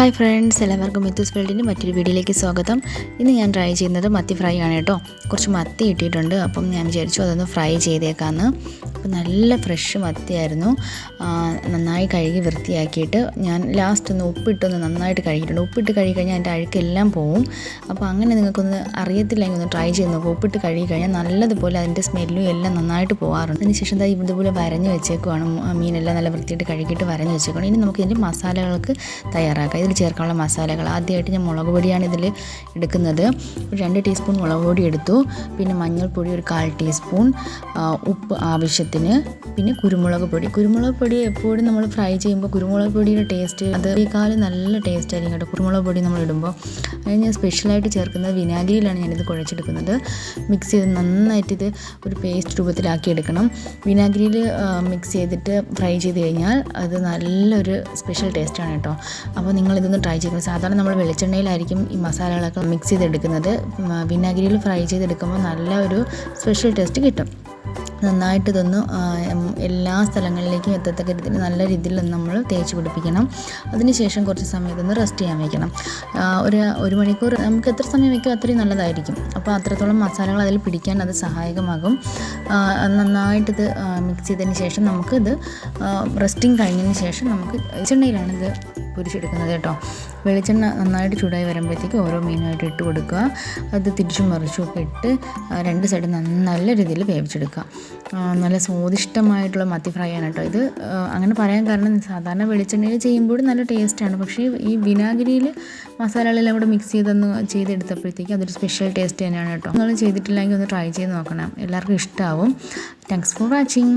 Hi friends എല്ലാവർക്കും മിത്തൂസ് വേൾഡിന്റെ മറ്റൊരു വീഡിയോയിലേക്ക് സ്വാഗതം. ഇന്ന് ഞാൻ ട്രൈ ചെയ്യുന്നത് മത്തി ഫ്രൈ ആണ് കേട്ടോ. കുറച്ച് മത്തി ഇട്ടിട്ടുണ്ട്. അപ്പം ഞാൻ വിചാരിച്ചു അതൊന്ന് ഫ്രൈ ചെയ്തേക്കാമെന്ന് അപ്പം നല്ല ഫ്രഷ് മത്തിയായിരുന്നു. നന്നായി കഴുകി വൃത്തിയാക്കിയിട്ട് ഞാൻ ലാസ്റ്റ് ഒന്ന് ഉപ്പിട്ടൊന്ന് നന്നായിട്ട് കഴുകിയിട്ടുണ്ട്. ഉപ്പിട്ട് കഴുകി കഴിഞ്ഞാൽ അതിന്റെ അഴുക്കെല്ലാം പോവും. അപ്പോൾ അങ്ങനെ നിങ്ങൾക്കൊന്ന് അറിയത്തില്ലെങ്കിൽ ഒന്ന് ട്രൈ ചെയ്ത് നോക്കുക ഉപ്പിട്ട് കഴുകി കഴിഞ്ഞാൽ നല്ലതുപോലെ അതിന്റെ സ്മെല്ലും എല്ലാം നന്നായിട്ട് പോകാറുണ്ട് അതിന് ശേഷം ദാ ഇതുപോലെ വരഞ്ഞ് വെച്ചേക്കുവാണ്. മീനെല്ലാം നല്ല വൃത്തിയായിട്ട് കഴുകിയിട്ട് വരഞ്ഞ് വെച്ചേക്കുവാണ്. ഇനി നമുക്ക് ഇതിന്റെ മസാലകൾക്ക് തയ്യാറാക്കാം. ഇതിൽ ചേർക്കാനുള്ള മസാലകൾ. ആദ്യമായിട്ട് ഞാൻ മുളക് പൊടിയാണ് ഇതിൽ എടുക്കുന്നത്. ഒരു രണ്ട് ടീസ്പൂൺ മുളക് പൊടി എടുത്തു. പിന്നെ മഞ്ഞൾപ്പൊടി ഒരു കാൽ ടീസ്പൂൺ ഉപ്പ് ആവശ്യത്തിന്. പിന്നെ കുരുമുളക് പൊടി. കുരുമുളക് പൊടി എപ്പോഴും നമ്മൾ ഫ്രൈ ചെയ്യുമ്പോൾ കുരുമുളക് പൊടിയുടെ ടേസ്റ്റ് അത് ഈക്കാലം നല്ല ടേസ്റ്റ് ആയിരിക്കും കേട്ടോ. കുരുമുളക് പൊടി നമ്മൾ ഇടുമ്പോൾ അത് ഞാൻ സ്പെഷ്യലായിട്ട് ചേർക്കുന്നത് വിനാഗിരിയിലാണ് ഞാനിത് കുഴച്ചെടുക്കുന്നത്. മിക്സ് ചെയ്ത് നന്നായിട്ട് ഇത് ഒരു പേസ്റ്റ് രൂപത്തിലാക്കി എടുക്കണം. വിനാഗിരിയിൽ മിക്സ് ചെയ്തിട്ട് ഫ്രൈ ചെയ്ത് കഴിഞ്ഞാൽ അത് നല്ലൊരു സ്പെഷ്യൽ ടേസ്റ്റാണ് കേട്ടോ. അപ്പോൾ നിങ്ങൾ ഇതൊന്ന് ട്രൈ ചെയ്യുക സാധാരണ നമ്മൾ വെളിച്ചെണ്ണയിലായിരിക്കും ഈ മസാലകളൊക്കെ മിക്സ് ചെയ്തെടുക്കുന്നത്. വിനാഗിരിയിൽ ഫ്രൈ ചെയ്തെടുക്കുമ്പോൾ നല്ല ഒരു സ്പെഷ്യൽ ടേസ്റ്റ് കിട്ടും. നന്നായിട്ട് ഇതൊന്ന് എല്ലാ സ്ഥലങ്ങളിലേക്കും എത്തത്തക്ക രീതിയിൽ നല്ല രീതിയിൽ നമ്മൾ തേച്ച് പിടിപ്പിക്കണം. അതിനുശേഷം കുറച്ച് സമയം ഇതൊന്ന് റെസ്റ്റ് ചെയ്യാൻ വെക്കണം. ഒരു ഒരു മണിക്കൂർ നമുക്ക് എത്ര സമയം വയ്ക്കും അത്രയും നല്ലതായിരിക്കും. അപ്പോൾ അത്രത്തോളം മസാലകൾ അതിൽ പിടിക്കാൻ അത് സഹായകമാകും. നന്നായിട്ടിത് മിക്സ് ചെയ്തതിന് ശേഷം നമുക്കിത് റെസ്റ്റിംഗ് കഴിഞ്ഞതിന് ശേഷം നമുക്ക് ചെണ്ണയിലാണിത് പൊരിച്ചെടുക്കുന്നത് കേട്ടോ. വെളിച്ചെണ്ണ നന്നായിട്ട് ചൂടായി വരുമ്പോഴത്തേക്ക് ഓരോ മീനായിട്ട് ഇട്ട് കൊടുക്കുക. അത് തിരിച്ചും മറിച്ചും ഒക്കെ ഇട്ട് രണ്ട് സൈഡ് നല്ല രീതിയിൽ വേവിച്ചെടുക്കുക. നല്ല സ്വാദിഷ്ടമായിട്ടുള്ള മത്തി ഫ്രൈ ആണ് കേട്ടോ ഇത്. അങ്ങനെ പറയാൻ കാരണം സാധാരണ വെളിച്ചെണ്ണയിൽ ചെയ്യുമ്പോൾ നല്ല ടേസ്റ്റാണ് പക്ഷേ ഈ വിനാഗിരിയിൽ മസാലകളെല്ലാം കൂടെ മിക്സ് ചെയ്തൊന്ന് ചെയ്തെടുത്തപ്പോഴത്തേക്ക് അതൊരു സ്പെഷ്യൽ ടേസ്റ്റ് തന്നെയാണ് കേട്ടോ. നിങ്ങൾ ചെയ്തിട്ടില്ലെങ്കിൽ ഒന്ന് ട്രൈ ചെയ്ത് നോക്കണം. എല്ലാവർക്കും ഇഷ്ടമാവും താങ്ക്സ് ഫോർ വാച്ചിങ്